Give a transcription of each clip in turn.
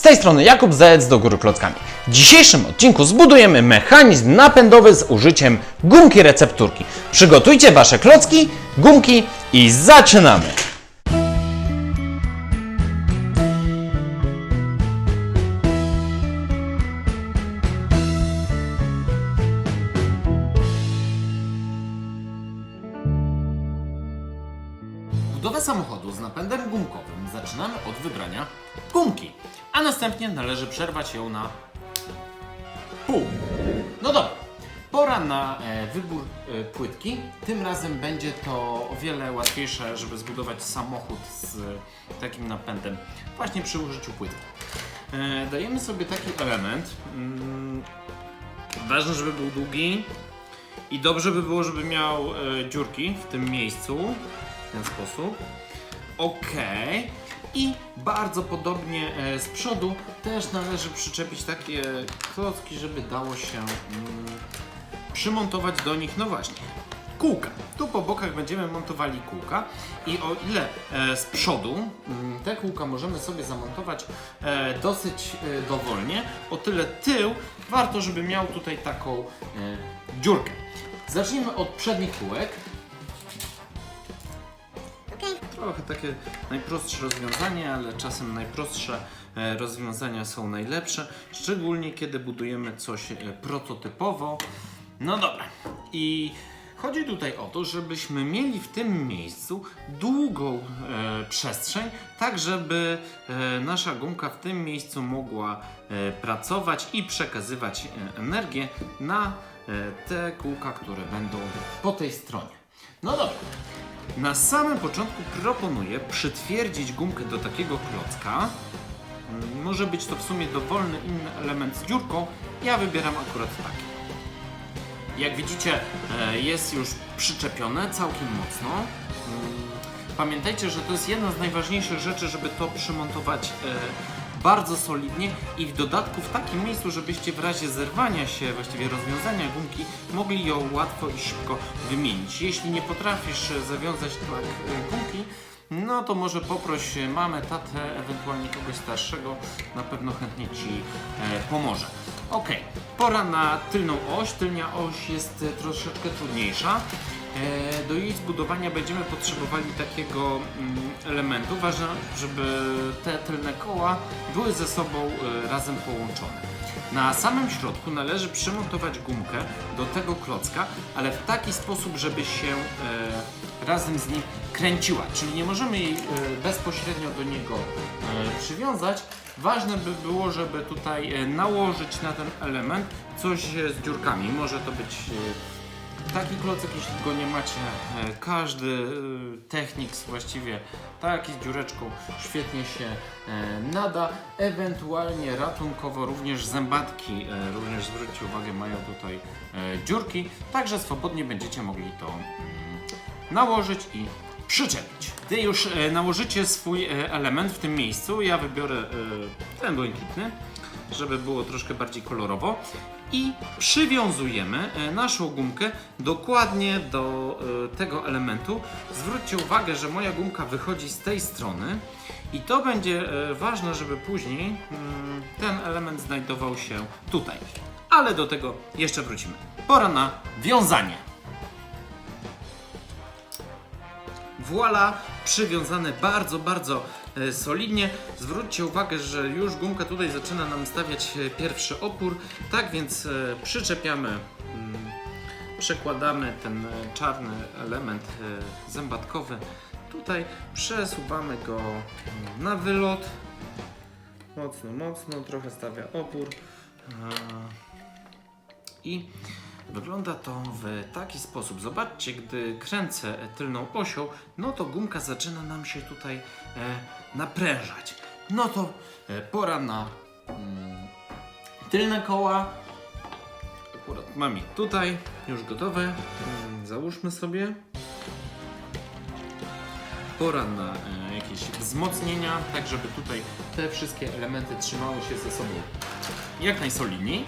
Z tej strony Jakub Zec do góry klockami. W dzisiejszym odcinku zbudujemy mechanizm napędowy z użyciem gumki recepturki. Przygotujcie Wasze klocki, gumki i zaczynamy! Budowę samochodu z napędem gumkowym zaczynamy od wybrania gumki, a następnie należy przerwać ją na pół. No dobra, pora na e, wybór e, płytki. Tym razem będzie to o wiele łatwiejsze, żeby zbudować samochód z takim napędem właśnie przy użyciu płytki. E, dajemy sobie taki element. Mm, ważne, żeby był długi i dobrze by było, żeby miał e, dziurki w tym miejscu. W ten sposób. Ok. I bardzo podobnie e, z przodu też należy przyczepić takie klocki, żeby dało się mm, przymontować do nich, no właśnie, kółka. Tu po bokach będziemy montowali kółka i o ile e, z przodu mm, te kółka możemy sobie zamontować e, dosyć dowolnie, o tyle tył warto, żeby miał tutaj taką dziurkę. Zacznijmy od przednich kółek. Trochę takie najprostsze rozwiązanie, ale czasem najprostsze e, rozwiązania są najlepsze, szczególnie kiedy budujemy coś e, prototypowo. No dobra, i chodzi tutaj o to, żebyśmy mieli w tym miejscu długą e, przestrzeń, tak żeby e, nasza gumka w tym miejscu mogła e, pracować i przekazywać e, energię na e, te kółka, które będą po tej stronie. No dobra. Na samym początku proponuję przytwierdzić gumkę do takiego klocka. Mm, Może być to w sumie dowolny inny element z dziurką. Ja wybieram akurat taki. Jak widzicie, e, jest już przyczepione całkiem mocno. Mm, Pamiętajcie, że to jest jedna z najważniejszych rzeczy, żeby to przymontować e, bardzo solidnie i w dodatku w takim miejscu, żebyście w razie zerwania się, właściwie rozwiązania gumki, mogli ją łatwo i szybko wymienić. Jeśli nie potrafisz zawiązać tak gumki, no to może poproś mamę, tatę, ewentualnie kogoś starszego, na pewno chętnie Ci e, pomoże. Ok, pora na tylną oś. Tylnia oś jest troszeczkę trudniejsza. E, Do jej zbudowania będziemy potrzebowali takiego mm, elementu. Ważne, żeby te tylne koła były ze sobą e, razem połączone. Na samym środku należy przymontować gumkę do tego klocka, ale w taki sposób, żeby się e, razem z nim kręciła. Czyli nie możemy jej bezpośrednio do niego przywiązać. Ważne by było, żeby tutaj nałożyć na ten element coś z dziurkami. Może to być taki klocek, jeśli go nie macie. E, każdy e, technik właściwie taki z dziureczką świetnie się e, nada. Ewentualnie ratunkowo również zębatki, również zwróćcie uwagę, mają tutaj dziurki. Także swobodnie będziecie mogli to mm, nałożyć i przyczepić. Gdy już nałożycie swój element w tym miejscu, ja wybiorę ten błękitny, żeby było troszkę bardziej kolorowo i przywiązujemy e, naszą gumkę dokładnie do e, tego elementu. Zwróćcie uwagę, że moja gumka wychodzi z tej strony i to będzie e, ważne, żeby później mm, ten element znajdował się tutaj. Ale do tego jeszcze wrócimy. Pora na wiązanie. Voila, przywiązane bardzo, bardzo e, solidnie. Zwróćcie uwagę, że już gumka tutaj zaczyna nam stawiać e, pierwszy opór. Tak więc e, przyczepiamy, mm, przekładamy ten czarny element zębatkowy. Tutaj przesuwamy go mm, na wylot. Mocno, mocno, trochę stawia opór. I wygląda to w taki sposób. Zobaczcie, gdy kręcę tylną osią, no to gumka zaczyna nam się tutaj e, naprężać. No to e, pora na mm, tylne koła. Akurat mam je tutaj, już gotowe. Mm, załóżmy sobie. Pora na e, jakieś wzmocnienia, tak żeby tutaj te wszystkie elementy trzymały się ze sobą jak najsolidniej.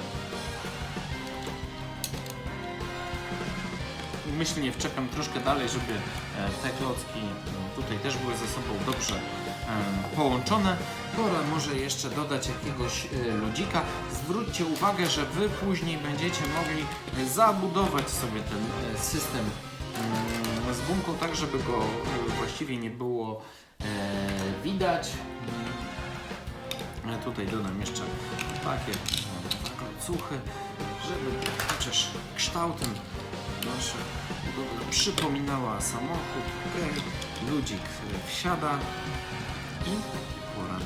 Myślnie wczepiam troszkę dalej, żeby e, te klocki mm, tutaj też były ze sobą dobrze połączone. Pora może jeszcze dodać jakiegoś e, ludzika. Zwróćcie uwagę, że Wy później będziecie mogli e, zabudować sobie ten e, system mm, z gumką tak, żeby go e, właściwie nie było e, widać. Ja tutaj dodam jeszcze takie e, cuchy, żeby chociaż kształtem nasza budowla przypominała samochód. Ludzik wsiada i pora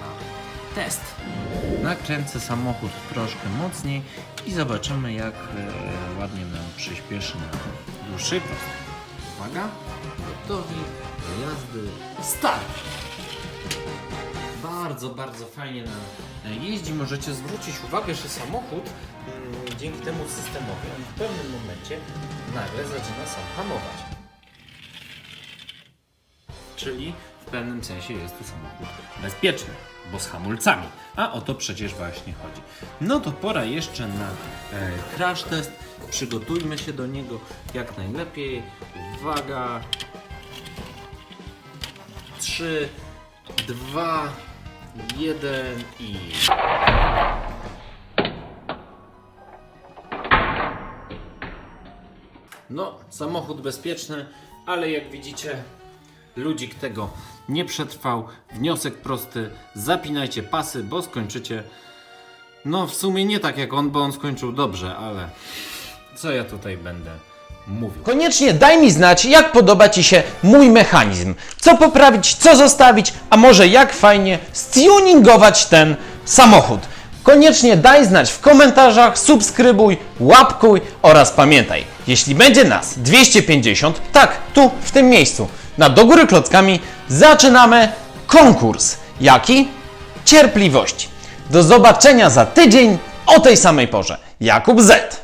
na test. Nakręcę samochód troszkę mocniej i zobaczymy jak e, ładnie nam przyspieszy na prostej. Uwaga, gotowi do jazdy. Start! Bardzo, bardzo fajnie nam jeździ. Możecie zwrócić uwagę, że samochód mm, dzięki temu systemowi on w pewnym momencie nagle zaczyna sam hamować. Czyli w pewnym sensie jest to samochód bezpieczny, bo z hamulcami. A o to przecież właśnie chodzi. No to pora jeszcze na e, crash test. Przygotujmy się do niego jak najlepiej. Uwaga. 3, 2, 1 i. No, samochód bezpieczny, ale jak widzicie, ludzik tego nie przetrwał. Wniosek prosty: zapinajcie pasy, bo skończycie. No, w sumie nie tak jak on, bo on skończył dobrze, ale co ja tutaj będę mówił? Koniecznie daj mi znać, jak podoba Ci się mój mechanizm. Co poprawić, co zostawić, a może jak fajnie stuningować ten samochód. Koniecznie daj znać w komentarzach, subskrybuj, łapkuj oraz pamiętaj, jeśli będzie nas 250, tak, tu, w tym miejscu, na Do Góry Klockami, zaczynamy konkurs. Jaki? Cierpliwości. Do zobaczenia za tydzień o tej samej porze. Jakub Z.